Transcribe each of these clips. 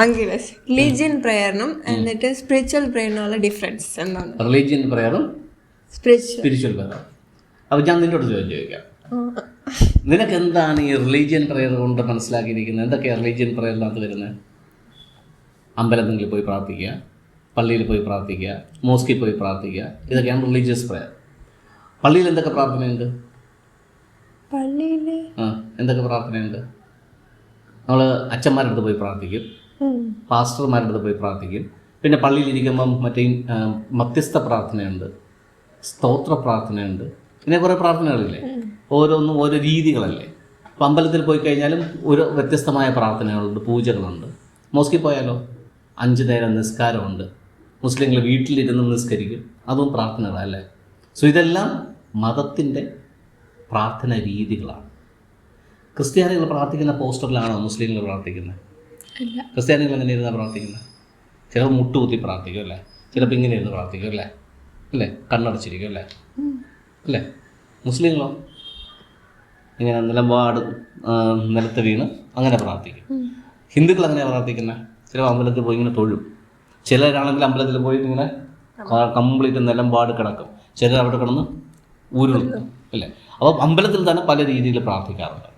അങ്ങനെ റിലീജിയൻ പ്രയറിനും എന്നിട്ട് സ്പിരിച്വൽ പ്രയറിനുള്ള ഡിഫറൻസ് എന്താണ്? റിലീജിയൻ പ്രയറും സ്പിരിച്വൽ സ്പിരിച്വൽ പ്രയറും. അപ്പോൾ ഞാൻ നിന്നോട് ചോദ്യം ചോദിക്കാം. നിനക്ക് എന്താണ് ഈ റിലീജിയൻ പ്രയർ കൊണ്ട് മനസ്സിലാക്കിയിരിക്കുന്നത്? എന്തൊക്കെയാണ് റിലീജിയൻ പ്രയറിനകത്ത് വരുന്നത് അമ്പലത്തിൽ പോയി പ്രാർത്ഥിക്കുക പള്ളിയിൽ പോയി പ്രാർത്ഥിക്കുക മോസ്കിൽ പോയി പ്രാർത്ഥിക്കുക. ഇതൊക്കെയാണ് റിലീജിയസ് പ്രയർ പള്ളിയിൽ എന്തൊക്കെ പ്രാർത്ഥനയുണ്ട്? പള്ളിയിൽ ആ എന്തൊക്കെ പ്രാർത്ഥനയുണ്ട്? നമ്മൾ അച്ഛന്മാരുടെ അടുത്ത് പോയി പ്രാർത്ഥിക്കും. പാസ്റ്റർമാരുടെ പോയി പ്രാർത്ഥിക്കും. പിന്നെ പള്ളിയിലിരിക്കുമ്പം മറ്റേ മധ്യസ്ഥ പ്രാർത്ഥനയുണ്ട്. സ്തോത്ര പ്രാർത്ഥനയുണ്ട്. പിന്നെ കുറേ പ്രാർത്ഥനകളില്ലേ? ഓരോന്നും ഓരോ രീതികളല്ലേ? അപ്പം അമ്പലത്തിൽ പോയി കഴിഞ്ഞാലും ഒരു വ്യത്യസ്തമായ പ്രാർത്ഥനകളുണ്ട് പൂജകളുണ്ട്. മോസ്കിൽ പോയാലോ? അഞ്ച് നേരം നിസ്കാരമുണ്ട്. മുസ്ലിങ്ങൾ വീട്ടിലിരുന്ന് നിസ്കരിക്കും. അതും പ്രാർത്ഥനകളല്ലേ സോ ഇതെല്ലാം മതത്തിന്റെ പ്രാർത്ഥന രീതികളാണ്. ക്രിസ്ത്യാനികൾ പ്രാർത്ഥിക്കുന്ന പോസ്റ്ററിലാണോ മുസ്ലിങ്ങൾ പ്രാർത്ഥിക്കുന്നത്? ക്രിസ്ത്യാനികൾ എങ്ങനെ ഇരുന്നാണ് പ്രാർത്ഥിക്കുന്നത്? ചിലർ മുട്ടുകുത്തി പ്രാർത്ഥിക്കും അല്ലേ? ചിലപ്പോൾ ഇങ്ങനെ ഇരുന്ന് പ്രാർത്ഥിക്കും അല്ലേ? അല്ലേ? കണ്ണടച്ചിരിക്കും അല്ലേ? അല്ലേ? മുസ്ലിങ്ങളോ? ഇങ്ങനെ നിലപാട് നിലത്ത് വീണ് അങ്ങനെ പ്രാർത്ഥിക്കും. ഹിന്ദുക്കൾ എങ്ങനെയാണ് പ്രാർത്ഥിക്കുന്നത് ചില അമ്പലത്തിൽ പോയി ഇങ്ങനെ തൊഴും. ചിലരാണെങ്കിൽ അമ്പലത്തിൽ പോയി ഇങ്ങനെ കംപ്ലീറ്റ് നിലമ്പാട് കിടക്കും. ചിലർ അവിടെ കിടന്ന് ഉരുളും. അല്ലേ? അപ്പോൾ അമ്പലത്തിൽ തന്നെ പല രീതിയിൽ പ്രാർത്ഥിക്കാറുണ്ട്.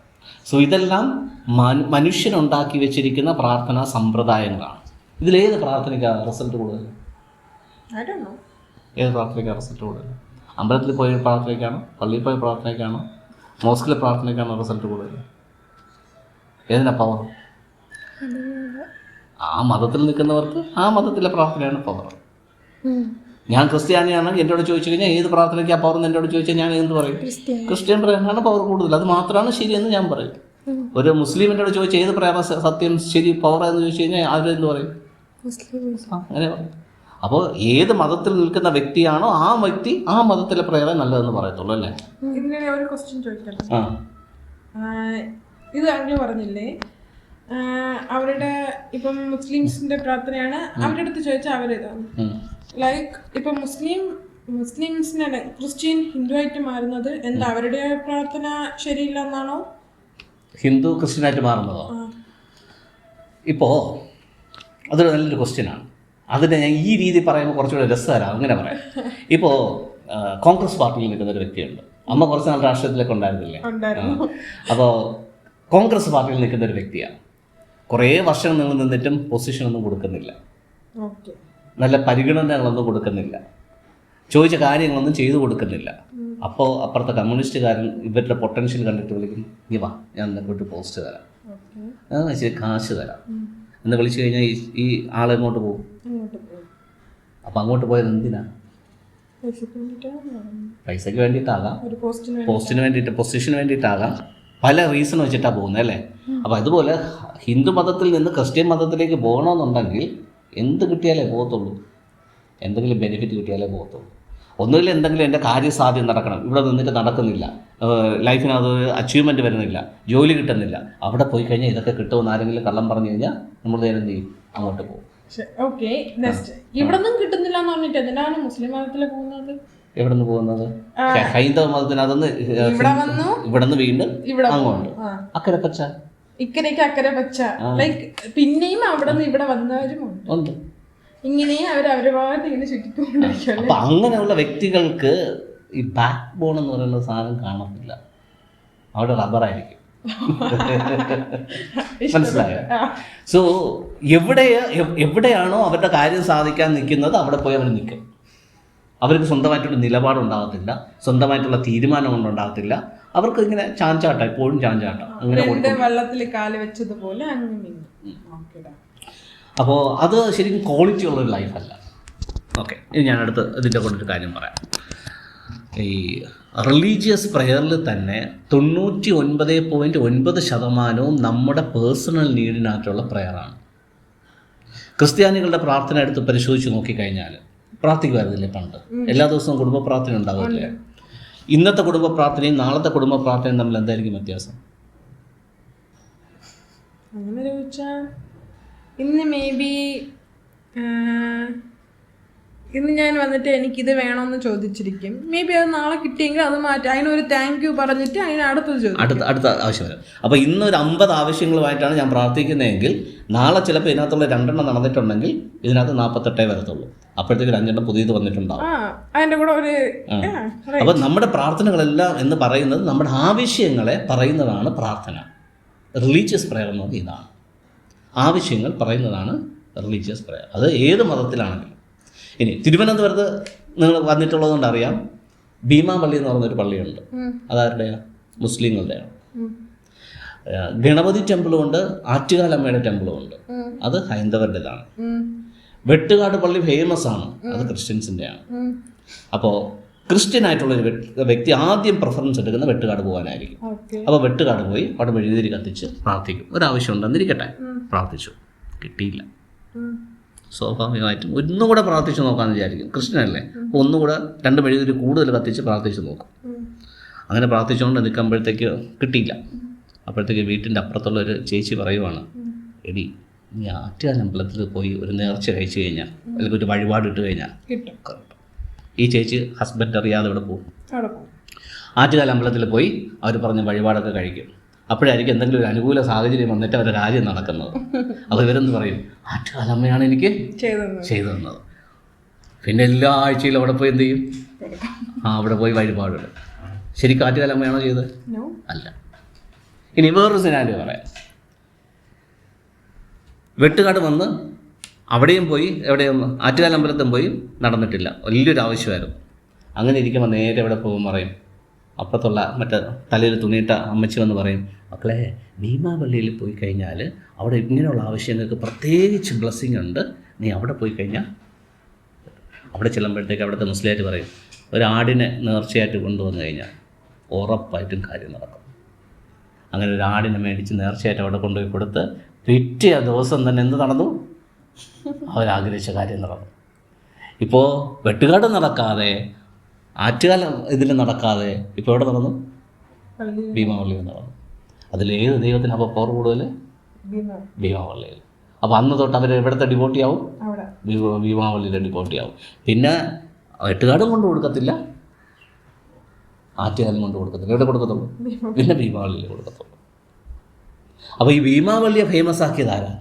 സോ ഇതെല്ലാം മനു മനുഷ്യനുണ്ടാക്കി വെച്ചിരിക്കുന്ന പ്രാർത്ഥനാ സമ്പ്രദായങ്ങളാണ്. ഇതിലേത് പ്രാർത്ഥനയ്ക്കാണ് റിസൾട്ട് കൂടുതൽ? ഏത് പ്രാർത്ഥനയ്ക്കാണ് റിസൾട്ട് കൂടുതൽ? അമ്പലത്തിൽ പോയ പ്രാർത്ഥനയ്ക്കാണോ? പള്ളിയിൽ പോയ പ്രാർത്ഥനയ്ക്കാണോ? മോസ്കിലെ പ്രാർത്ഥനയ്ക്കാണോ റിസൾട്ട് കൂടുതൽ? ഏതിനാ പവർ ആ മതത്തിൽ നിൽക്കുന്നവർക്ക് ആ മതത്തിലെ പ്രാർത്ഥനയാണ് പവർ ഞാൻ ക്രിസ്ത്യാനിയാണ് എന്നോട് ചോദിച്ചു കഴിഞ്ഞാൽ ഏത് പ്രാർത്ഥനയ്ക്കാ പവർ എന്ന് എന്നോട് ചോദിച്ചാൽ ഞാൻ എന്ത് പറയും? ക്രിസ്ത്യൻ ക്രിസ്ത്യൻ പ്രേരണയാണ് പവർ കൂടുതൽ. അത് മാത്രമാണ് ശരിയെന്ന് ഞാൻ പറയും. ഒരു മുസ്ലിം എന്നോട് ചോദിച്ചാൽ ഏത് പ്രേരണ സത്യം ശരി പവർ എന്ന് ചോദിച്ചു കഴിഞ്ഞാൽ അവരെന്ത് പറയും? മുസ്ലിം ആ, അങ്ങനെ പറയും. അപ്പോൾ ഏത് മതത്തിൽ നിൽക്കുന്ന വ്യക്തിയാണോ ആ വ്യക്തി ആ മതത്തിലെ പ്രേരണ നല്ലതെന്ന് പറയത്തുള്ളൂ അല്ലേ? ഇതിന് ഒരു ക്വസ്റ്റ്യൻ ആ. ഇത് അങ്ങനെ പറഞ്ഞില്ലേ? അവരുടെ ഇപ്പം മുസ്ലിംസിന്റെ പ്രാർത്ഥനയാണ് അവരുടെ അടുത്ത് ചോദിച്ചാൽ അവരിതാണ്. ലൈക്ക് ഇപ്പൊ മുസ്ലിം മുസ്ലിംസിനെ ക്രിസ്ത്യൻ ഹിന്ദു ആയിട്ട് മാറുന്നത് എന്താ അവരുടെ പ്രാർത്ഥന ശരിയില്ല എന്നാണോ ഹിന്ദു ക്രിസ്ത്യനായിട്ട് മാറുന്നതോ? ഇപ്പോൾ അതൊരു നല്ലൊരു ക്വസ്റ്റ്യനാണ്. അതിനെ ഞാൻ ഈ രീതി പറയുമ്പോൾ കുറച്ചുകൂടെ രസകരം അങ്ങനെ പറയാം. ഇപ്പോൾ കോൺഗ്രസ് പാർട്ടിയിൽ നിൽക്കുന്ന ഒരു വ്യക്തിയുണ്ട്. അമ്മ കുറച്ച് നാൾ രാഷ്ട്രീയത്തിലൊക്കെ ഉണ്ടായിരുന്നില്ലേ? അപ്പോ അപ്പോൾ കോൺഗ്രസ് പാർട്ടിയിൽ നിൽക്കുന്ന ഒരു വ്യക്തിയാണ്. കുറേ വർഷം നിങ്ങൾ നിന്നിട്ടും പൊസിഷൻ ഒന്നും കൊടുക്കുന്നില്ല നല്ല പരിഗണനകളൊന്നും കൊടുക്കുന്നില്ല. ചോദിച്ച കാര്യങ്ങളൊന്നും ചെയ്തു കൊടുക്കുന്നില്ല. അപ്പോൾ അപ്പുറത്തെ കമ്മ്യൂണിസ്റ്റുകാരൻ ഇവരുടെ പൊട്ടൻഷ്യൽ കണ്ടിട്ട് വിളിക്കും നീ വാ ഞാൻ നിനക്കൊരു പോസ്റ്റ് തരാം. അതെന്ന് വെച്ചാൽ കാശ് തരാം. എന്ന് വിളിച്ചു കഴിഞ്ഞാൽ ഈ ഈ ആളെങ്ങോട്ട് പോകും? അപ്പം അങ്ങോട്ട് പോയത് എന്തിനാ? പൈസക്ക് വേണ്ടിയിട്ടാണ്? പൈസയ്ക്ക് വേണ്ടിയിട്ടാകാം. പോസ്റ്റിന് വേണ്ടിയിട്ട് പൊസിഷന് വേണ്ടിയിട്ടാകാം. പല റീസൺ വെച്ചിട്ടാണ് പോകുന്നത് അല്ലേ? അപ്പം അതുപോലെ ഹിന്ദു മതത്തിൽ നിന്ന് ക്രിസ്ത്യൻ മതത്തിലേക്ക് പോകണമെന്നുണ്ടെങ്കിൽ എന്ത് കിട്ടിയാലേ പോകത്തുള്ളൂ. എന്തെങ്കിലും ബെനിഫിറ്റ് കിട്ടിയാലേ പോകത്തുള്ളൂ. ഒന്നുകിൽ എന്തെങ്കിലും എന്റെ കാര്യസാധ്യം നടക്കണം. ഇവിടെ നിന്നിട്ട് നടക്കുന്നില്ല. ലൈഫിനകത്ത് അച്ചീവ്മെന്റ് വരുന്നില്ല. ജോലി കിട്ടുന്നില്ല. അവിടെ പോയി കഴിഞ്ഞാൽ ഇതൊക്കെ കിട്ടുമെന്ന് ആരെങ്കിലും കള്ളം പറഞ്ഞു കഴിഞ്ഞാൽ നമ്മൾ നേരം എന്ത് ചെയ്യും? അങ്ങോട്ട് പോകും. ഓക്കെ നെക്സ്റ്റ് ഇവിടെ നിന്നും കിട്ടുന്നില്ല എന്ന് പറഞ്ഞിട്ട് എന്തിനാണ് മുസ്ലിം മതത്തിൽ പോകുന്നത്? എവിടെ നിന്ന് പോകുന്നത് ഹൈന്ദവ മതത്തിന് ഇവിടെ വന്നു. ഇവിടെ നിന്ന് വീണ്ടും അങ്ങോട്ട്. അക്കരെ പച്ച ഇക്കരയ്ക്ക് അക്കരെ പച്ച ലൈക്ക് പിന്നെയും അവിടെ നിന്ന് ഇവിടെ വന്നവരുമുണ്ട്. ഉണ്ട്. ഇങ്ങനെയും അവർ അവരുമായിട്ട് ഇങ്ങനെ ചുറ്റിക്കൊണ്ടിരിക്കുകയാണ്. അപ്പൊ അങ്ങനെയുള്ള വ്യക്തികൾക്ക് ഈ ബാക്ക് ബോൺ എന്ന് പറയുന്ന സാധനം കാണത്തില്ല. അവിടെ റബ്ബറായിരിക്കും മനസ്സിലായോ? സോ എവിടെ എവിടെയാണോ അവരുടെ കാര്യം സാധിക്കാൻ നിൽക്കുന്നത് അവിടെ പോയി അവർ നിൽക്കും. അവർക്ക് സ്വന്തമായിട്ടൊരു നിലപാടുണ്ടാകത്തില്ല സ്വന്തമായിട്ടുള്ള തീരുമാനം കൊണ്ടുണ്ടാകത്തില്ല. അവർക്ക് ഇങ്ങനെ ചാഞ്ചാട്ടം എപ്പോഴും ചാഞ്ചാട്ടം. അങ്ങനെ വെള്ളത്തിൽ കാൽ വെച്ചതുപോലെ അപ്പോൾ അത് ശരിക്കും ക്വാളിറ്റി ഉള്ളൊരു ലൈഫല്ല ഓക്കെ ഇനി ഞാൻ അടുത്ത് ഇതിന്റെ കൊണ്ടൊരു കാര്യം പറയാം. ഈ റിലീജിയസ് പ്രെയറിൽ തന്നെ തൊണ്ണൂറ്റി ഒൻപത് പോയിന്റ് ഒൻപത് ശതമാനവും നമ്മുടെ പേഴ്സണൽ നീഡിനായിട്ടുള്ള പ്രെയറാണ് ക്രിസ്ത്യാനികളുടെ പ്രാർത്ഥന എടുത്ത് പരിശോധിച്ച് നോക്കിക്കഴിഞ്ഞാൽ പ്രാർത്ഥിക്കുമായിരുന്നില്ലേ പണ്ട്? എല്ലാ ദിവസവും കുടുംബ പ്രാർത്ഥന ഉണ്ടാവില്ലേ ഇന്നത്തെ കുടുംബ പ്രാർത്ഥനയും നാളത്തെ കുടുംബ പ്രാർത്ഥനയും തമ്മിൽ എന്തായിരിക്കും വ്യത്യാസം? അങ്ങനെ ചോദിച്ചാൽ ഇന്ന് മേ ബി ഇന്ന് ഞാൻ വന്നിട്ട് എനിക്കിത് വേണമെന്ന് ചോദിച്ചിരിക്കും. മേ ബി അത് നാളെ കിട്ടിയെങ്കിൽ അത് മാറ്റി. അതിനൊരു താങ്ക് യു പറഞ്ഞിട്ട് അതിന് അടുത്തത് ചോദിക്കും. അടുത്ത അടുത്ത ആവശ്യം വരാം. അപ്പോൾ ഇന്ന് ഒരു അമ്പത് ആവശ്യങ്ങളുമായിട്ടാണ് ഞാൻ പ്രാർത്ഥിക്കുന്നതെങ്കിൽ നാളെ ചിലപ്പോൾ ഇതിനകത്തുള്ള രണ്ടെണ്ണം നടന്നിട്ടുണ്ടെങ്കിൽ ഇതിനകത്ത് നാൽപ്പത്തെട്ടേ വരത്തുള്ളൂ. അപ്പോഴത്തേക്ക് അഞ്ചെണ്ണം പുതിയത് വന്നിട്ടുണ്ടാവും. അതിന്റെ കൂടെ ഒരു. അപ്പം നമ്മുടെ പ്രാർത്ഥനകളെല്ലാം എന്ന് പറയുന്നത് നമ്മുടെ ആവശ്യങ്ങളെ പറയുന്നതാണ് പ്രാർത്ഥന. റിലീജിയസ് പ്രയർ എന്ന് പറഞ്ഞാൽ ഇതാണ്. ആവശ്യങ്ങൾ പറയുന്നതാണ് റിലീജിയസ് പ്രയർ അത് ഏത് മതത്തിലാണെങ്കിലും. ഇനി തിരുവനന്തപുരത്ത് നിങ്ങൾ വന്നിട്ടുള്ളതുകൊണ്ട് അറിയാം. ഭീമാപള്ളി എന്ന് പറഞ്ഞൊരു പള്ളിയുണ്ട്. അതാരുടെയാ? മുസ്ലിങ്ങളുടെയാണ്. ഗണപതി ടെമ്പിളും ഉണ്ട് ആറ്റുകാലമ്മയുടെ ടെമ്പിളും ഉണ്ട് അത് ഹൈന്ദവരുടേതാണ്. വെട്ടുകാട് പള്ളി ഫേമസ് ആണ്. അത് ക്രിസ്ത്യൻസിന്റെയാണ്. അപ്പോൾ ക്രിസ്ത്യൻ ആയിട്ടുള്ള ഒരു വ്യക്തി- ആദ്യം പ്രിഫറൻസ് എടുക്കുന്ന വെട്ടുകാട് പോകാനായിരിക്കും. അപ്പോൾ വെട്ടുകാട് പോയി അവിടെ മെഴുതിരി കത്തിച്ച് പ്രാർത്ഥിക്കും. ഒരാവശ്യം ഉണ്ടെന്നിരിക്കട്ടെ പ്രാർത്ഥിച്ചു. കിട്ടിയില്ല. സ്വാഭാവികമായിട്ടും ഒന്നും കൂടെ പ്രാർത്ഥിച്ചു നോക്കാമെന്ന് വിചാരിക്കും. ക്രിസ്ത്യനല്ലേ? അപ്പോൾ ഒന്നും കൂടെ രണ്ട് മെഴുതിരി കൂടുതൽ കത്തിച്ച് പ്രാർത്ഥിച്ചു നോക്കും. അങ്ങനെ പ്രാർത്ഥിച്ചുകൊണ്ട് നിൽക്കുമ്പോഴത്തേക്ക് കിട്ടിയില്ല. അപ്പോഴത്തേക്ക് വീട്ടിന്റെ അപ്പുറത്തുള്ള ഒരു ചേച്ചി പറയുവാണ് എടി നീ ആറ്റുകാൽ അമ്പലത്തിൽ പോയി ഒരു നേർച്ച കഴിച്ചു കഴിഞ്ഞാൽ അല്ലെങ്കിൽ ഒരു വഴിപാട് ഇട്ട് കഴിഞ്ഞാൽ. ഈ ചേച്ചി ഹസ്ബൻഡ് അറിയാതെ ഇവിടെ പോകും. ആറ്റുകാൽ അമ്പലത്തിൽ പോയി അവർ പറഞ്ഞ വഴിപാടൊക്കെ കഴിക്കും. അപ്പോഴായിരിക്കും എന്തെങ്കിലും ഒരു അനുകൂല സാഹചര്യം വന്നിട്ട് അവരുടെ കാര്യം നടക്കുന്നത്. അപ്പോൾ ഇവരെന്ന് പറയും? ആറ്റുകാൽ അമ്മയാണ് എനിക്ക് ചെയ്തു തന്നത് പിന്നെ എല്ലാ ആഴ്ചയിലും അവിടെ പോയി എന്ത് ചെയ്യും? ആ അവിടെ പോയി വഴിപാടുണ്ട് ശരിക്കും ആറ്റുകാൽ അമ്മയാണോ ചെയ്തത്? അല്ല. ഇനി വേറൊരു സിനാരി പറയാം. വെട്ടുകാട് വന്ന് അവിടെയും പോയി എവിടെയും ആറ്റുകാൽ അമ്പലത്തും പോയി നടന്നിട്ടില്ല. വലിയൊരു ആവശ്യമായിരുന്നു അങ്ങനെ ഇരിക്കുമ്പോൾ നേരെ എവിടെ പോകും പറയും. അപ്പുറത്തുള്ള മറ്റേ തലയിൽ തുണിയിട്ട അമ്മച്ചി വന്ന് പറയും മക്കളെ ഭീമാപള്ളിയിൽ പോയി കഴിഞ്ഞാൽ അവിടെ ഇങ്ങനെയുള്ള ആവശ്യങ്ങൾക്ക് പ്രത്യേകിച്ച് ബ്ലെസ്സിങ് ഉണ്ട്. നീ അവിടെ പോയി കഴിഞ്ഞാൽ അവിടെ ചെല്ലുമ്പോഴത്തേക്ക് അവിടുത്തെ മുസ്ലിമായിട്ട് പറയും ഒരാടിനെ നേർച്ചയായിട്ട് കൊണ്ടുവന്നു കഴിഞ്ഞാൽ ഉറപ്പായിട്ടും കാര്യം നടക്കും. അങ്ങനെ ഒരു ആടിനെ മേടിച്ച് നേർച്ചയായിട്ട് അവിടെ കൊണ്ടുപോയി കൊടുത്ത് പിറ്റേ ദിവസം തന്നെ എന്ത് നടന്നു? അവരാഗ്രഹിച്ച കാര്യം നടന്നു. ഇപ്പോൾ വെട്ടുകാട് നടക്കാതെ ആറ്റുകാലം ഇതിൽ നടക്കാതെ ഇപ്പോൾ എവിടെ നടന്നു? ഭീമാവള്ളി ഭീമാവള്ളിയിൽ നടന്നു. അതിലേത് ദൈവത്തിന് അപ്പോൾ പവർ കൂടുതൽ? ഭീമ ഭീമാവള്ളിയിൽ. അപ്പോൾ അന്ന് തൊട്ട് അവർ എവിടുത്തെ ഭീമ- ഭീമാവള്ളിയിലെ ഡിപ്പോട്ടിയാവും പിന്നെ വെട്ടുകാടും കൊണ്ട് കൊടുക്കത്തില്ല. ആറ്റുകാലം കൊണ്ട് കൊടുക്കത്തില്ല. എവിടെ കൊടുക്കത്തുള്ളൂ? പിന്നെ ഭീമാവള്ളിയിൽ കൊടുക്കത്തുള്ളൂ. അപ്പോൾ ഈ ഭീമാവള്ളിയെ ഫേമസ് ആക്കിയത് ആരാ?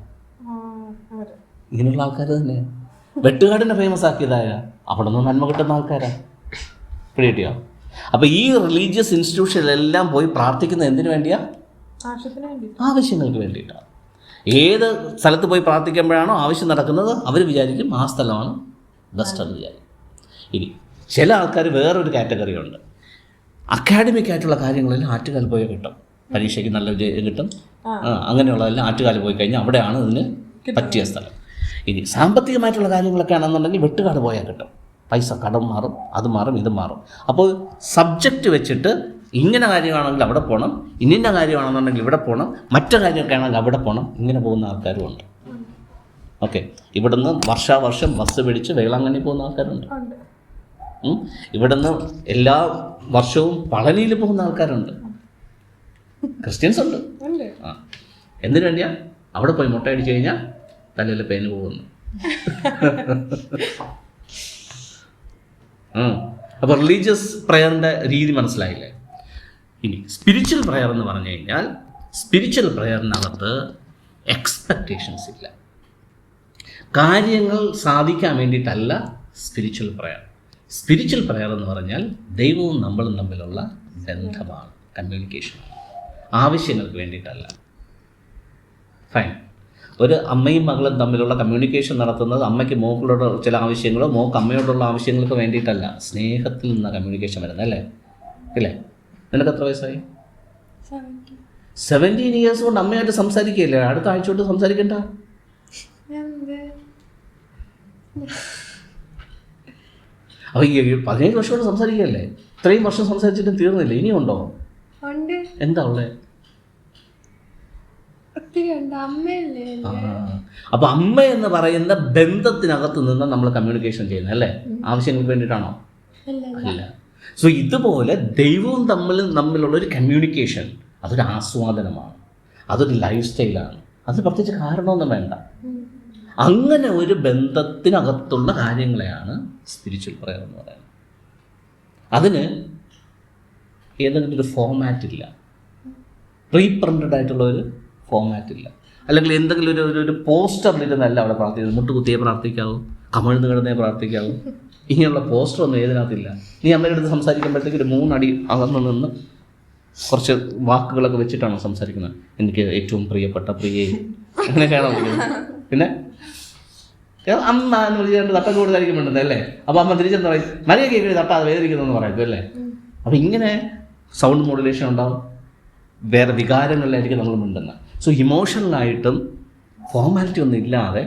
ഇങ്ങനെയുള്ള ആൾക്കാർ തന്നെ. വെട്ടുകാടിനെ ഫേമസ് ആക്കിയതാരാ അവിടെ നിന്ന് നന്മ കിട്ടുന്ന ആൾക്കാരാ. പിടിയോ അപ്പോൾ ഈ റിലീജിയസ് ഇൻസ്റ്റിറ്റ്യൂഷനിലെല്ലാം പോയി പ്രാർത്ഥിക്കുന്നത് എന്തിനു വേണ്ടിയാ? വേണ്ടി ആവശ്യങ്ങൾക്ക് വേണ്ടിയിട്ടാണ് ഏത് സ്ഥലത്ത് പോയി പ്രാർത്ഥിക്കുമ്പോഴാണോ ആവശ്യം നടക്കുന്നത്? അവർ വിചാരിക്കും ആ സ്ഥലമാണ് ബെസ്റ്റ് എന്ന് വിചാരിക്കും. ഇനി ചില ആൾക്കാർ വേറൊരു കാറ്റഗറി ഉണ്ട്. അക്കാഡമിക് ആയിട്ടുള്ള കാര്യങ്ങളിൽ ആറ്റുകാൽ പോയി കിട്ടും. പരീക്ഷയ്ക്ക് നല്ല വിജയം കിട്ടും. അങ്ങനെയുള്ളതെല്ലാം ആറ്റുകാൽ പോയി കഴിഞ്ഞാൽ അവിടെയാണ് ഇതിന് പറ്റിയ സ്ഥലം. ഇനി സാമ്പത്തികമായിട്ടുള്ള കാര്യങ്ങളൊക്കെ ആണെന്നുണ്ടെങ്കിൽ വെട്ടുകാട് പോയാൽ കിട്ടും. പൈസ കടം മാറും അത് മാറും ഇത് മാറും. അപ്പോൾ സബ്ജക്റ്റ് വെച്ചിട്ട് ഇങ്ങനെ കാര്യമാണെങ്കിൽ അവിടെ പോകണം ഇന്നിന്റെ കാര്യമാണെന്നുണ്ടെങ്കിൽ ഇവിടെ പോകണം മറ്റു കാര്യമൊക്കെ ആണെങ്കിൽ അവിടെ പോകണം ഇങ്ങനെ പോകുന്ന ആൾക്കാരും ഉണ്ട്. ഓക്കെ. ഇവിടുന്ന് വർഷാവർഷം ബസ് പിടിച്ച് വേളാങ്കണ്ണി പോകുന്ന ആൾക്കാരുണ്ട്. ഇവിടുന്ന് എല്ലാ വർഷവും പളനിയിൽ പോകുന്ന ആൾക്കാരുണ്ട്. ക്രിസ്ത്യൻസ് ഉണ്ട്. ആ. എന്തിനു വേണ്ടിയാ? അവിടെ പോയി മുട്ട അടിച്ചു കഴിഞ്ഞാൽ തലയിൽ പേന് പോകുന്നു. അപ്പോൾ റിലീജിയസ് പ്രയറിന്റെ രീതി മനസ്സിലായില്ലേ? ഇനി സ്പിരിച്വൽ പ്രയർ എന്ന് പറഞ്ഞു കഴിഞ്ഞാൽ സ്പിരിച്വൽ പ്രയറിനകത്ത് എക്സ്പെക്റ്റേഷൻസ് ഇല്ല. കാര്യങ്ങൾ സാധിക്കാൻ വേണ്ടിയിട്ടല്ല സ്പിരിച്വൽ പ്രയർ സ്പിരിച്വൽ പ്രയർ എന്ന് പറഞ്ഞാൽ ദൈവവും നമ്മളും തമ്മിലുള്ള ബന്ധമാണ് കമ്മ്യൂണിക്കേഷനാണ് ആവശ്യങ്ങൾക്ക് വേണ്ടിയിട്ടല്ല. ഫൈൻ ഒരു അമ്മയും മകളും തമ്മിലുള്ള കമ്മ്യൂണിക്കേഷൻ നടത്തുന്നത് അമ്മയ്ക്ക് മോക്കളോട് ചില ആവശ്യങ്ങളോ മോക്ക് അമ്മയോടുള്ള ആവശ്യങ്ങൾക്ക് വേണ്ടിയിട്ടല്ല. സ്നേഹത്തിൽ നിന്ന് കമ്മ്യൂണിക്കേഷൻ വരുന്നത് അല്ലേ? ഇല്ലേ? നിനക്ക് എത്ര വയസ്സായി? സെവന്റീൻ ഇയേഴ്സ് കൊണ്ട് അമ്മയായിട്ട് സംസാരിക്കുകയല്ലേ? അടുത്ത ആഴ്ച തൊട്ട് സംസാരിക്കണ്ട. അപ്പൊ അപ്പോൾ ഈ പതിനേഴ് വർഷം കൊണ്ട് സംസാരിക്കുകയല്ലേ? ഇത്രയും വർഷം സംസാരിച്ചിട്ട് തീർന്നില്ല? ഇനിയുണ്ടോ? എന്താ ഉള്ളത്. അപ്പൊ അമ്മ എന്ന് പറയുന്ന ബന്ധത്തിനകത്ത് നിന്ന് നമ്മൾ കമ്മ്യൂണിക്കേഷൻ ചെയ്യുന്നത് അല്ലേ? ആവശ്യങ്ങൾക്ക് വേണ്ടിയിട്ടാണോ? അല്ല അല്ല. സോ ഇതുപോലെ ദൈവവും തമ്മിലും തമ്മിലുള്ള ഒരു കമ്മ്യൂണിക്കേഷൻ അതൊരു ആസ്വാദനമാണ്. അതൊരു ലൈഫ് സ്റ്റൈലാണ് അത് പ്രത്യേകിച്ച് കാരണമൊന്നും വേണ്ട. അങ്ങനെ ഒരു ബന്ധത്തിനകത്തുള്ള കാര്യങ്ങളെയാണ് സ്പിരിച്വൽ പ്രയർ എന്ന് പറയുന്നത്. അതിന് ഏതെങ്കിലും ഒരു ഫോമാറ്റ് ഇല്ല. പ്രീ പ്രിന്റഡ് ആയിട്ടുള്ള ഒരു ഫോമാറ്റ് ഇല്ല. അല്ലെങ്കിൽ എന്തെങ്കിലും ഒരു ഒരു പോസ്റ്ററിലിരുന്നല്ല അവിടെ പ്രാർത്ഥിക്കുന്നത്. മുട്ടുകുത്തിയെ പ്രാർത്ഥിക്കാവൂ കമഴ്ന്ന് കിടന്നേ പ്രാർത്ഥിക്കാവൂ. ഇങ്ങനെയുള്ള പോസ്റ്റർ ഒന്നും ഏതിനകത്തില്ല. നീ അമ്മയുടെ അടുത്ത് സംസാരിക്കുമ്പോഴത്തേക്ക് ഒരു മൂന്നടി അകന്നു നിന്ന് കുറച്ച് വാക്കുകളൊക്കെ വെച്ചിട്ടാണ് സംസാരിക്കുന്നത്. എനിക്ക് ഏറ്റവും പ്രിയപ്പെട്ട പ്രിയേ. അങ്ങനെയൊക്കെയാണോ വിളിക്കുന്നത് പിന്നെ അമ്മ എന്ന് വിളിച്ചുകൊണ്ട് തട്ടം കൊടുത്തായിരിക്കും വേണ്ടത് അല്ലേ? അപ്പോൾ അമ്മ തിരിച്ചെന്ന് പറയും? മരിയ തട്ട തട്ടാതെ വേദനിക്കുന്നു എന്ന് പറയും അല്ലേ അപ്പോൾ ഇങ്ങനെ സൗണ്ട് മോഡുലേഷൻ ഉണ്ടാവും. വേറെ വികാരങ്ങളിലായിരിക്കും നമ്മൾ മിണ്ടുന്നത്. സോ ഇമോഷണലായിട്ടും ഫോർമാലിറ്റി ഒന്നും ഇല്ലാതെ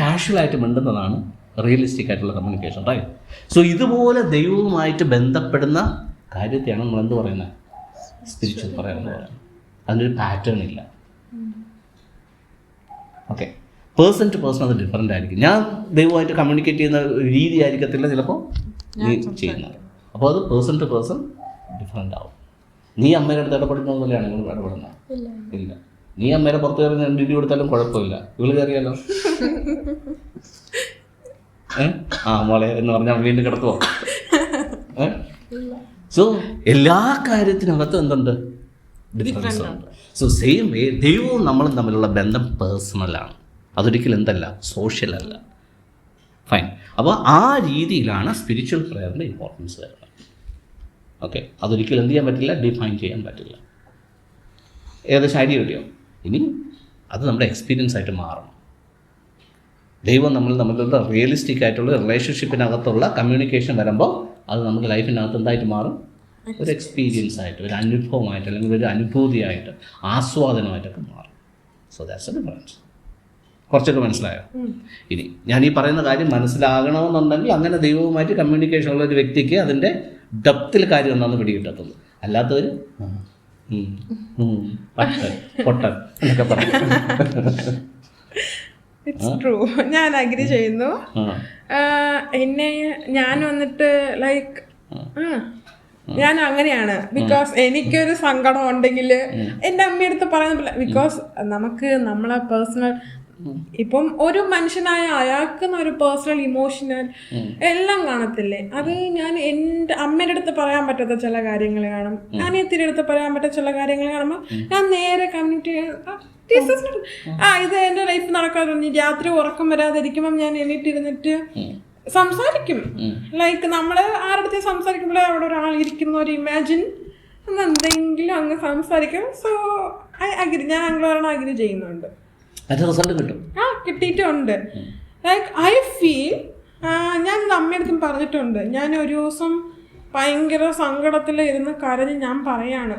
കാഷ്വലായിട്ട് മിണ്ടുന്നതാണ് റിയലിസ്റ്റിക് ആയിട്ടുള്ള കമ്മ്യൂണിക്കേഷൻ റൈറ്റ് സോ ഇതുപോലെ ദൈവവുമായിട്ട് ബന്ധപ്പെടുന്ന കാര്യത്തെയാണ് നമ്മൾ എന്ത് പറയുന്നത്? സ്പിരിച്വൽ പറയാമെന്ന് പറയുന്നത് അതിനൊരു പാറ്റേൺ ഇല്ല. ഓക്കെ പേഴ്സൺ ടു പേഴ്സൺ അത് ഡിഫറെന്റ് ആയിരിക്കും. ഞാൻ ദൈവമായിട്ട് കമ്മ്യൂണിക്കേറ്റ് ചെയ്യുന്ന രീതി ആയിരിക്കത്തില്ല ചിലപ്പോൾ ചെയ്യുന്നത്. അപ്പോൾ അത് പേഴ്സൺ ടു പേഴ്സൺ ഡിഫറെന്റ് ആവും. നീ അമ്മയുടെ അടുത്ത് ഇടപെടുന്നത് പോലെയാണ് നിങ്ങൾ ഇടപെടുന്നത്? ഇല്ല. നീ അമ്മയുടെ പുറത്ത് കയറി രണ്ട് ഡിഗ്രി കൊടുത്താലും കുഴപ്പമില്ല. ഇവൾ കയറിയാലോ? ഏഹ് ആ മോളെ എന്ന് പറഞ്ഞാൽ വീണ്ടും കിടത്തുവോ? സോ എല്ലാ കാര്യത്തിനകത്തും എന്തുണ്ട്? ഡിഫറൻസ് സോ സെയിം വേ ദൈവവും നമ്മളും തമ്മിലുള്ള ബന്ധം പേഴ്സണലാണ് അതൊരിക്കലും എന്തല്ല സോഷ്യൽ അല്ല. ഫൈൻ അപ്പോൾ ആ രീതിയിലാണ് സ്പിരിച്വൽ പ്രെയറിന്റെ ഇമ്പോർട്ടൻസ് വരുന്നത്. ഓക്കെ അതൊരിക്കലും എന്ത് ചെയ്യാൻ പറ്റില്ല ഡിഫൈൻ ചെയ്യാൻ പറ്റില്ല. ഏകദേശം ഐഡിയ കിട്ടിയോ? ഇനി അത് നമ്മുടെ എക്സ്പീരിയൻസ് ആയിട്ട് മാറണം. ദൈവം നമ്മൾ നമ്മളുടെ റിയലിസ്റ്റിക് ആയിട്ടുള്ള റിലേഷൻഷിപ്പിനകത്തുള്ള കമ്മ്യൂണിക്കേഷൻ വരുമ്പോൾ അത് നമ്മുടെ ലൈഫിനകത്ത് എന്തായിട്ട് മാറും? ഒരു എക്സ്പീരിയൻസ് ആയിട്ട് ഒരു അനുഭവമായിട്ട് അല്ലെങ്കിൽ ഒരു അനുഭൂതിയായിട്ട് ആസ്വാദനമായിട്ടൊക്കെ മാറും. സോ ദാറ്റ്സ് എ ഡിഫറൻസ് കുറച്ചൊക്കെ മനസ്സിലായോ? ഇനി ഞാൻ ഈ പറയുന്ന കാര്യം മനസ്സിലാകണമെന്നുണ്ടെങ്കിൽ അങ്ങനെ ദൈവവുമായിട്ട് കമ്മ്യൂണിക്കേഷൻ ഉള്ള ഒരു വ്യക്തിക്ക് അതിന്റെ ഡെപ്തിൽ കാര്യം ഒന്നാന്ന് പിടികിട്ടത്തുള്ളൂ അല്ലാത്തവർ പട്ടൻ പൊട്ടൻ എന്നൊക്കെ പറയും. ഇറ്റ്സ് ട്രൂ ഞാൻ അഗ്രി ചെയ്യുന്നു. എന്നെ ഞാൻ വന്നിട്ട് ലൈക്ക് ഞാൻ അങ്ങനെയാണ്. ബിക്കോസ് എനിക്കൊരു സങ്കടം ഉണ്ടെങ്കിൽ എന്റെ അമ്മയടുത്ത് പറയുന്ന ബിക്കോസ് നമുക്ക് നമ്മളെ പേഴ്സണൽ ഇപ്പം ഒരു മനുഷ്യനായ അയാൾക്ക് ഒരു പേഴ്സണൽ ഇമോഷണൽ എല്ലാം കാണത്തില്ലേ? അത് ഞാൻ എന്റെ അമ്മയുടെ അടുത്ത് പറയാൻ പറ്റാത്ത ചില കാര്യങ്ങൾ കാണും. അനിയത്തിന്റെ അടുത്ത് പറയാൻ പറ്റാത്ത ചില കാര്യങ്ങൾ കാണുമ്പോൾ ഞാൻ നേരെ കമ്മ്യൂണിറ്റി ആ ഇത് എന്റെ ലൈഫ് നടക്കാറുണ്ട് രാത്രി ഉറക്കം വരാതിരിക്കുമ്പം ഞാൻ എണീറ്റിരുന്നിട്ട് സംസാരിക്കും. ലൈക്ക് നമ്മൾ ആരുടെ സംസാരിക്കുമ്പോഴേ അവിടെ ഒരാൾ ഇരിക്കുന്ന ഒരു ഇമാജിൻ എന്തെങ്കിലും അങ്ങ് സംസാരിക്കും. സോ ഐ അഗ്രി ഞാൻ അങ്ങനെ ഒരെണ്ണം അഗ്രി ചെയ്യുന്നുണ്ട്. അതിന്റെ റിസൾട്ട് കിട്ടും. ആ കിട്ടിയിട്ടുണ്ട്. ലൈക്ക് ഐ ഫീൽ ഞാൻ അമ്മയടുത്തും പറഞ്ഞിട്ടുണ്ട്. ഞാൻ ഒരു ദിവസം ഭയങ്കര സങ്കടത്തിൽ ഇരുന്ന് കരഞ്ഞ് ഞാൻ പറയാണ്.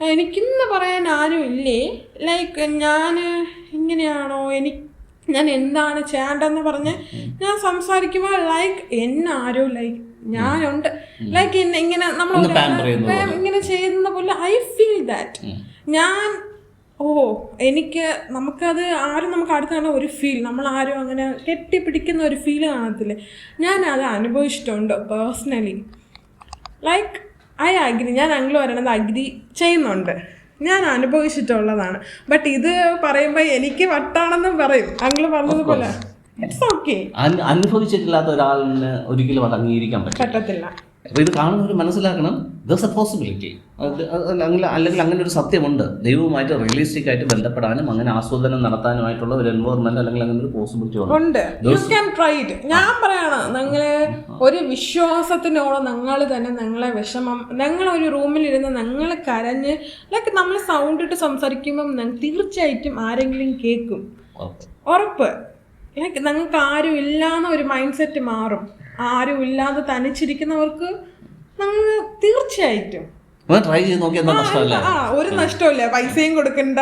എനിക്കിന്ന് പറയാൻ ആരും ഇല്ലേ? ലൈക്ക് ഞാൻ ഇങ്ങനെയാണോ? എനിക്ക് ഞാൻ എന്താണ് ചെയ്യേണ്ടതെന്ന് പറഞ്ഞ് ഞാൻ സംസാരിക്കുമ്പോൾ ലൈക്ക് എന്നാരോ ലൈക്ക് ഞാനുണ്ട്. ലൈക്ക് ഇങ്ങനെ നമ്മൾ. ഇങ്ങനെ ചെയ്യുന്ന പോലെ ഐ ഫീൽ ദാറ്റ് ഞാൻ ഓ എനിക്ക് നമുക്കത് ആരും നമുക്ക് അടുത്ത് കാണാൻ ഒരു ഫീൽ നമ്മൾ ആരും അങ്ങനെ കെട്ടിപ്പിടിക്കുന്ന ഒരു ഫീൽ കാണത്തില്ലേ? ഞാൻ അത് അനുഭവിച്ചിട്ടുണ്ട് പേഴ്സണലി ലൈക്ക് ഐ അഗ്രി ഞാൻ അങ്ങനെ പറയണത് അഗ്രി ചെയ്യുന്നുണ്ട്. ഞാൻ അനുഭവിച്ചിട്ടുള്ളതാണ്. ബട്ട് ഇത് പറയുമ്പോൾ എനിക്ക് വട്ടാണെന്നും പറയും. അങ്കിൾ പറഞ്ഞതുപോലെ ഇറ്റ്സ് ഓക്കെ അൻ- അനുഭവിച്ചിട്ടില്ലാത്ത ഒരാളിന് ഒരിക്കലും അത് അംഗീകരിക്കാൻ പറ്റത്തില്ല. അപ്പോൾ ഇത് കാണുന്നവർ മനസ്സിലാക്കണം ദസ് എ പോസിബിലിറ്റി അല്ലെങ്കിൽ അല്ലെങ്കിൽ അങ്ങനെ ഒരു സത്യമുണ്ട്. ദൈവവുമായിട്ട് റിയലിസ്റ്റിക് ആയിട്ട് ബന്ധപ്പെടാനും അങ്ങനെ ആസ്വാദനം നടത്താനുമായിട്ടുള്ള ഒരു എൻവയോൺമെന്റ് അല്ലെങ്കിൽ അങ്ങനെ ഒരു പോസിബിലിറ്റി ഉണ്ട്. ഉണ്ട്. യു ക്യാൻ ട്രൈ ഇറ്റ് ഞാൻ പറയാണ് നിങ്ങളെ ഒരു വിശ്വാസത്തിനോളം നിങ്ങൾ തന്നെ നിങ്ങളെ വിഷമം നിങ്ങൾ ഒരു റൂമിലിരുന്ന് നിങ്ങൾ കരഞ്ഞ് ലൈക്ക് നമ്മൾ സൗണ്ട് ഇട്ട് സംസാരിക്കുമ്പം തീർച്ചയായിട്ടും ആരെങ്കിലും കേൾക്കും. ഉറപ്പ്. ലൈക്ക് നിങ്ങൾക്ക് ആരും ഇല്ലാന്ന ഒരു മൈൻഡ് സെറ്റ് മാറും. ആരും ഇല്ലാതെ തനിച്ചിരിക്കുന്നവർക്ക് നമ്മൾ തീർച്ചയായിട്ടും. ട്രൈ ചെയ്ത് നോക്കിയാൽ എന്താ നഷ്ടമല്ല? ഒരു നഷ്ടമില്ല പൈസയും കൊടുക്കണ്ട.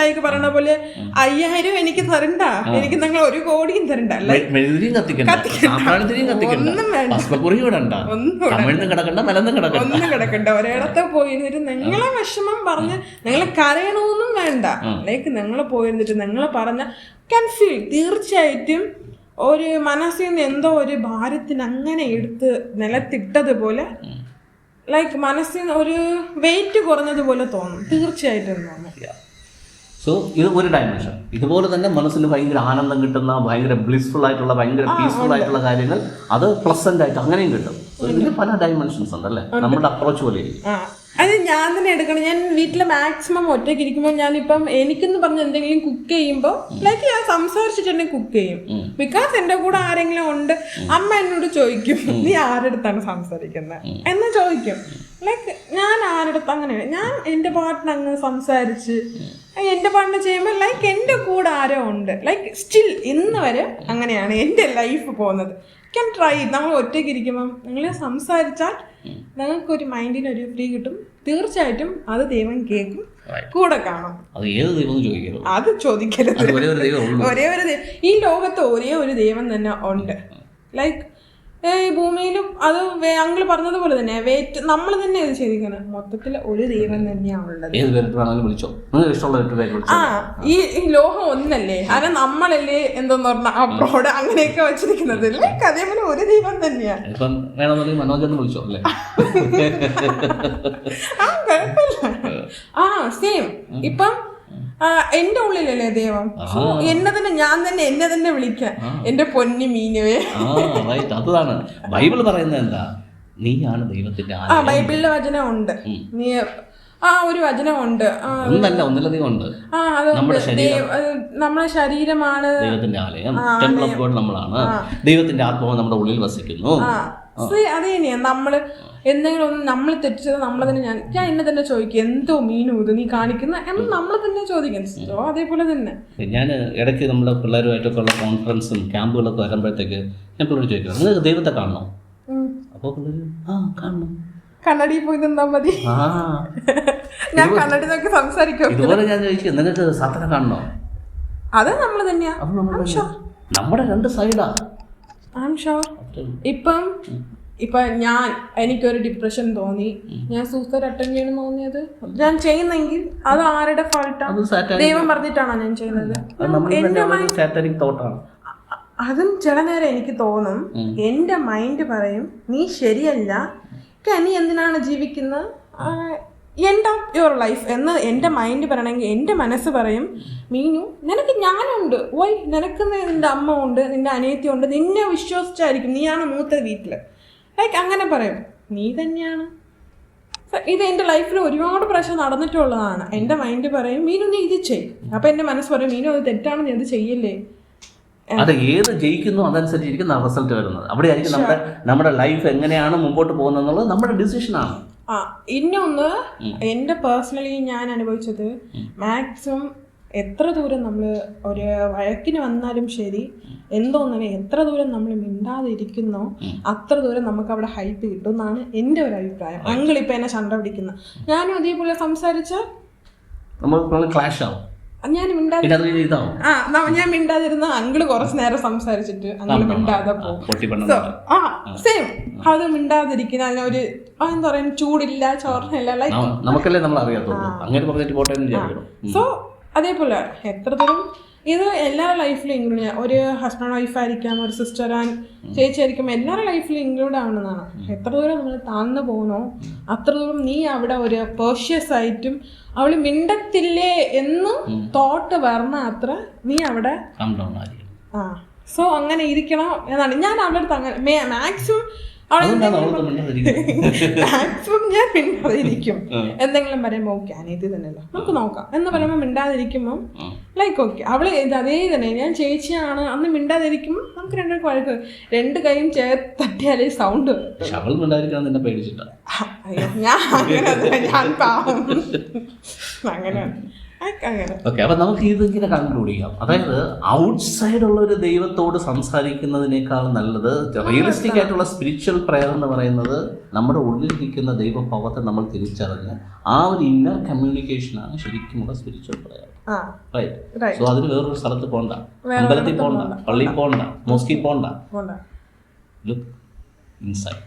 ലൈക്ക് പറയണ പോലെ അയ്യായിരം എനിക്ക് തരണ്ട. എനിക്ക് നിങ്ങൾ ഒരു കോടിയും തരണ്ട. മെഴുതിരിയും കത്തിക്കണ്ട. ഒന്നും കിടക്കണ്ട മലന്ന് കിടക്കണ്ട. ഒന്നും കിടക്കണ്ട. ഒരിടത്ത് പോയിരുന്നിട്ട് നിങ്ങളെ വിഷമം പറഞ്ഞ് നിങ്ങളെ കരയണമൊന്നും വേണ്ട. ലൈക്ക് നിങ്ങൾ പോയിരുന്നിട്ട് നിങ്ങൾ പറഞ്ഞ കൺഫ്യൂ തീർച്ചയായിട്ടും ഒരു മനസ്സിൽ നിന്ന് എന്തോ ഒരു ഭാരത്തിന് അങ്ങനെ എടുത്ത് നിലത്തിട്ടതുപോലെ ലൈക്ക് മനസ്സിൽ ഒരു വെയിറ്റ് കുറഞ്ഞതുപോലെ തോന്നും. തീർച്ചയായിട്ടും തോന്നും. സോ ഇത് ഒരു ഡയമെൻഷൻ ഇതുപോലെ തന്നെ മനസ്സിൽ ഭയങ്കര ആനന്ദം കിട്ടുന്ന ഭയങ്കര ബ്ലിസ്ഫുൾ ആയിട്ടുള്ള ഭയങ്കര പീസ്ഫുൾ ആയിട്ടുള്ള കാര്യങ്ങൾ അത് പ്ലസന്റ് ആയിട്ട് അങ്ങനെയും കിട്ടും. ഇതിന് പല ഡയമെൻഷൻസ് ഉണ്ട്. അല്ലേ നമ്മുടെ അപ്രോച്ച് പോലെ ഇരിക്കും. അത് ഞാൻ തന്നെ എടുക്കണം. ഞാൻ വീട്ടിൽ മാക്സിമം ഒറ്റയ്ക്ക് ഇരിക്കുമ്പോൾ ഞാനിപ്പം എനിക്കെന്ന് പറഞ്ഞ എന്തെങ്കിലും കുക്ക് ചെയ്യുമ്പോൾ ലൈക്ക് ഞാൻ സംസാരിച്ചിട്ട് തന്നെ കുക്ക് ചെയ്യും ബിക്കോസ് എന്റെ കൂടെ ആരെങ്കിലും ഉണ്ട് അമ്മ എന്നോട് ചോദിക്കും നീ ആരടുത്താണ് സംസാരിക്കുന്നത് എന്ന് ചോദിക്കും. ലൈക്ക് ഞാൻ ആരടുത്ത് അങ്ങനെയാണ്. ഞാൻ എന്റെ പാട്ടിന് അങ്ങ് സംസാരിച്ച് എന്റെ പാട്ടിന് ചെയ്യുമ്പോൾ ലൈക്ക് എന്റെ കൂടെ ആരോ ഉണ്ട്. ലൈക്ക് സ്റ്റിൽ ഇന്ന് വരെ അങ്ങനെയാണ് എന്റെ ലൈഫ് പോകുന്നത്. ക്യാൻ ട്രൈ നമ്മൾ ഒറ്റയ്ക്ക് ഇരിക്കുമ്പം നിങ്ങൾ സംസാരിച്ചാൽ നിങ്ങൾക്ക് ഒരു മൈൻഡിന് ഒരു ഫ്രീ കിട്ടും. തീർച്ചയായിട്ടും അത് ദൈവം കേൾക്കും കൂടെ കാണും. അത് ഏത് ദൈവം ചോദിക്കരുത്. അത് ചോദിക്കരുത്. ഒരേ ഒരു ദൈവം ഈ ലോകത്ത് ഒരേ ഒരു ദൈവം തന്നെ ഉണ്ട്. ലൈക്ക് ഈ ഭൂമിയിലും അത് അങ്ങൾ പറഞ്ഞതുപോലെ തന്നെ വേറ്റ് നമ്മൾ തന്നെ ഇത് ചെയ്തിരിക്കുന്നത് മൊത്തത്തിൽ ഒരു ദൈവം തന്നെയാണ് ഉള്ളത്. ഏത് പേരിട്ട് വേണമെങ്കിലും വിളിച്ചോ. ഇഷ്ടമുള്ള പേര് വിളിച്ചോ. ആ ഈ ലോഹം ഒന്നല്ലേ? അത് നമ്മളല്ലേ എന്തെന്ന് പറഞ്ഞാൽ അബ്രോഡ് അങ്ങനെയൊക്കെ വെച്ചിരിക്കുന്നത് അതേപോലെ ഒരു ദൈവം തന്നെയാണ് ഇപ്പം വേണമെന്നുണ്ടെങ്കിൽ മനോജ് എന്ന് വിളിച്ചോ അല്ലേ? ആ കുഴപ്പമില്ല. ആ സെയിം ഇപ്പം എന്റെ ഉള്ളിലല്ലേ ദൈവം? എന്നെ തന്നെ ഞാൻ തന്നെ എന്നെ തന്നെ വിളിക്കാം എന്റെ പൊന്നി മീനുവേ. അതാണ് ബൈബിൾ പറയുന്നത് എന്താ? നീയാണ് ദൈവത്തിന്റെ ബൈബിളിലെ വചനം ഉണ്ട്. നീ ആ ഒരു വചനമുണ്ട്. ഒന്നല്ല ഒന്നിലധികം ഉണ്ട്. നമ്മുടെ ശരീരം നമ്മുടെ ശരീരമാണ്. ദൈവത്തിന്റെ ആലയം. ടെമ്പിൾ ഓഫ് ഗോഡ് നമ്മളാണ്. ദൈവത്തിന്റെ ആത്മാവ് നമ്മുടെ ഉള്ളിൽ വസിക്കുന്നു. അത് തന്നെയാ നമ്മൾ എന്തെങ്കിലും ഒന്ന് നമ്മൾ തെറ്റിച്ചത് നമ്മൾ തന്നെ ഞാൻ ഞാൻ എന്നെ തന്നെ ചോദിക്കും. എന്തോ മീനും ഇത് നീ കാണിക്കുന്ന എന്ന് നമ്മൾ തന്നെ ചോദിക്കും. സോ അതേപോലെ തന്നെ. ഞാൻ ഇടയ്ക്ക് നമ്മുടെ പിള്ളേരുമായിട്ടൊക്കെ ഉള്ള കോൺഫറൻസും ക്യാമ്പുകളൊക്കെ വരുമ്പോഴത്തേക്ക് ഞാൻ പിള്ളേർ ചോദിക്കും നിങ്ങൾ ദൈവത്തെ കാണണോ? അപ്പോൾ പിള്ളേർ ആ കാണണം. കണ്ണടിയിൽ പോയി നിന്നാ മതി. ഞാൻ കണ്ണടി നോക്കി സംസാരിക്കും. ഇതുപോലെ ഞാൻ ചോദിക്കും നിങ്ങൾക്ക് സാധനം കാണണോ? അത് നമ്മൾ തന്നെയാ. നമ്മുടെ രണ്ട് സൈഡാ. ഇപ്പം ഇപ്പൊ ഞാൻ എനിക്കൊരു ഡിപ്രഷൻ തോന്നി. ഞാൻ സൂസൈഡ് അറ്റൻഡ് ചെയ്യണം തോന്നിയത്. ഞാൻ ചെയ്യുന്നെങ്കിൽ അത് ആരുടെ ഫോൾട്ടാണ് ദൈവം പറഞ്ഞിട്ടാണോ ഞാൻ ചെയ്യുന്നത്? അത് ചില നേരം എനിക്ക് തോന്നും. എന്റെ മൈൻഡ് പറയും നീ ശരിയല്ല. നീ എന്തിനാണ് ജീവിക്കുന്നത്? എൻഡ് ഓഫ് യുവർ ലൈഫ് എന്ന് എന്റെ മൈൻഡ് പറയണമെങ്കിൽ എന്റെ മനസ്സ് പറയും മീനു നിനക്ക് ഞാനുണ്ട്. ഓയ് നിനക്ക് നിന്റെ അമ്മ ഉണ്ട് നിന്റെ അനിയത്തി ഉണ്ട് നിന്നെ വിശ്വസിച്ചായിരിക്കും. നീയാണ് മൂത്ത വീട്ടിൽ ലൈക്ക് അങ്ങനെ പറയും. നീ തന്നെയാണ്. ഇത് എന്റെ ലൈഫിൽ ഒരുപാട് പ്രാവശ്യം നടന്നിട്ടുള്ളതാണ്. എന്റെ മൈൻഡ് പറയും മീനു നീ ഇത് ചെയ്യും. അപ്പം എന്റെ മനസ്സ് പറയും മീനു അത് തെറ്റാണ് നീ അത് ചെയ്യല്ലേ? അത് ഏത് ജയിക്കുന്നു അതനുസരിച്ചിരിക്കും റിസൾട്ട് വരുന്നത്. അവിടെ ആയിരിക്കും നമ്മുടെ നമ്മുടെ ലൈഫ് എങ്ങനെയാണ് മുമ്പോട്ട് പോകുന്നത് എന്നുള്ളത് നമ്മുടെ ഡിസിഷനാണ് ആ ഇന്നൊന്ന് എന്റെ പേഴ്സണലി ഞാൻ അനുഭവിച്ചത് മാക്സിമം എത്ര ദൂരം നമ്മൾ ഒരു വഴക്കിന് വന്നാലും ശരി എന്തോന്നിനെ എത്ര ദൂരം നമ്മൾ മിണ്ടാതിരിക്കുന്നോ അത്ര ദൂരം നമുക്ക് അവിടെ ഹൈപ്പ് കിട്ടും എന്നാണ് എന്റെ ഒരു അഭിപ്രായം. അങ്കിൾ ഇപ്പം എന്നെ ചണ്ട പിടിക്കുന്ന. ഞാനും അതേപോലെ സംസാരിച്ച് നമ്മൾ ക്ലാഷ് ആവും. ഞാൻ മിണ്ടാതി പിന്നെ അത് കഴിഞ്ഞ് ഇതാവും. ആ ഞാൻ മിണ്ടാതിരുന്ന അങ്കിൾ കുറച്ച് നേരം സംസാരിച്ചിട്ട് അങ്കിൾ മിണ്ടാതെ പോകും. ആ സെയിം അത് മിണ്ടാതിരിക്കുന്ന അതിനൊരു ഒരു എന്താ പറയാ ചൂടില്ല ചോറില്ല ലൈക്ക് നമുക്കല്ലേ നമ്മൾ അറിയാത്തുള്ളൂ. അങ്ങനെ പറഞ്ഞിട്ട് പോട്ടെ സോ അതേപോലെ എത്രത്തോളം ഇത് എല്ലാവരുടെ ലൈഫിലും ഇൻക്ലൂഡ് ചെയ്യാം. ഒരു ഹസ്ബൻഡ് വൈഫ് ആയിരിക്കാം ഒരു സിസ്റ്റർ ആൻഡ് ചേച്ചി ആയിരിക്കും എല്ലാവരുടെ ലൈഫിലും ഇൻക്ലൂഡ് ആവുന്നതാണ് എത്ര ദൂരം നമ്മൾ താഴ്ന്നു പോകണോ അത്ര ദൂരം നീ അവിടെ ഒരു പേർഷ്യസ് ആയിട്ടും അവൾ മിണ്ടത്തില്ലേ എന്ന് തോട്ട് വരണ അത്ര നീ അവിടെ ആ. സോ അങ്ങനെ ഇരിക്കണം എന്നാണ്. ഞാൻ അവളുടെ അടുത്ത് അങ്ങനെ മാക്സിമം മാക്സിമം ഞാൻ മിണ്ടാതിരിക്കും. എന്തെങ്കിലും പറയുമ്പോൾ ഓക്കെ അനിയത്തി തന്നെയല്ലോ? നമുക്ക് നോക്കാം. എന്ന് പറയുമ്പോൾ മിണ്ടാതിരിക്കുമ്പോൾ ലൈക്ക് ഓക്കെ അവൾ ഇത് അതേ തന്നെ. ഞാൻ ചേച്ചിയാണ്. അന്ന് മിണ്ടാതിരിക്കുമ്പോൾ നമുക്ക് രണ്ടുപേർക്ക് വഴക്ക് രണ്ട് കൈയും ചേർത്ത് തട്ടിയാലേ സൗണ്ട് ഞാൻ അങ്ങനെ അങ്ങനെ ഓക്കെ അപ്പൊ നമുക്ക് ഇതിങ്ങനെ കൺക്ലൂഡ് ചെയ്യാം. അതായത് ഔട്ട്സൈഡ് ഉള്ള ഒരു ദൈവത്തോട് സംസാരിക്കുന്നതിനേക്കാൾ നല്ലത് റിയലിസ്റ്റിക് ആയിട്ടുള്ള സ്പിരിച്വൽ പ്രയർ എന്ന് പറയുന്നത് നമ്മുടെ ഉള്ളിലിരിക്കുന്ന ദൈവഭാവത്തെ നമ്മൾ തിരിച്ചറിഞ്ഞ് ആ ഒരു ഇന്നർ കമ്മ്യൂണിക്കേഷനാണ് ശരിക്കുമുള്ള സ്പിരിച്വൽ പ്രയർ റൈറ്റ്. സോ അതിന് വേറൊരു സ്ഥലത്ത് പോണ്ട. അമ്പലത്തിൽ പോണ്ട. പള്ളിയിൽ പോണ്ട. മോസ്കിൽ പോണ്ട. Look inside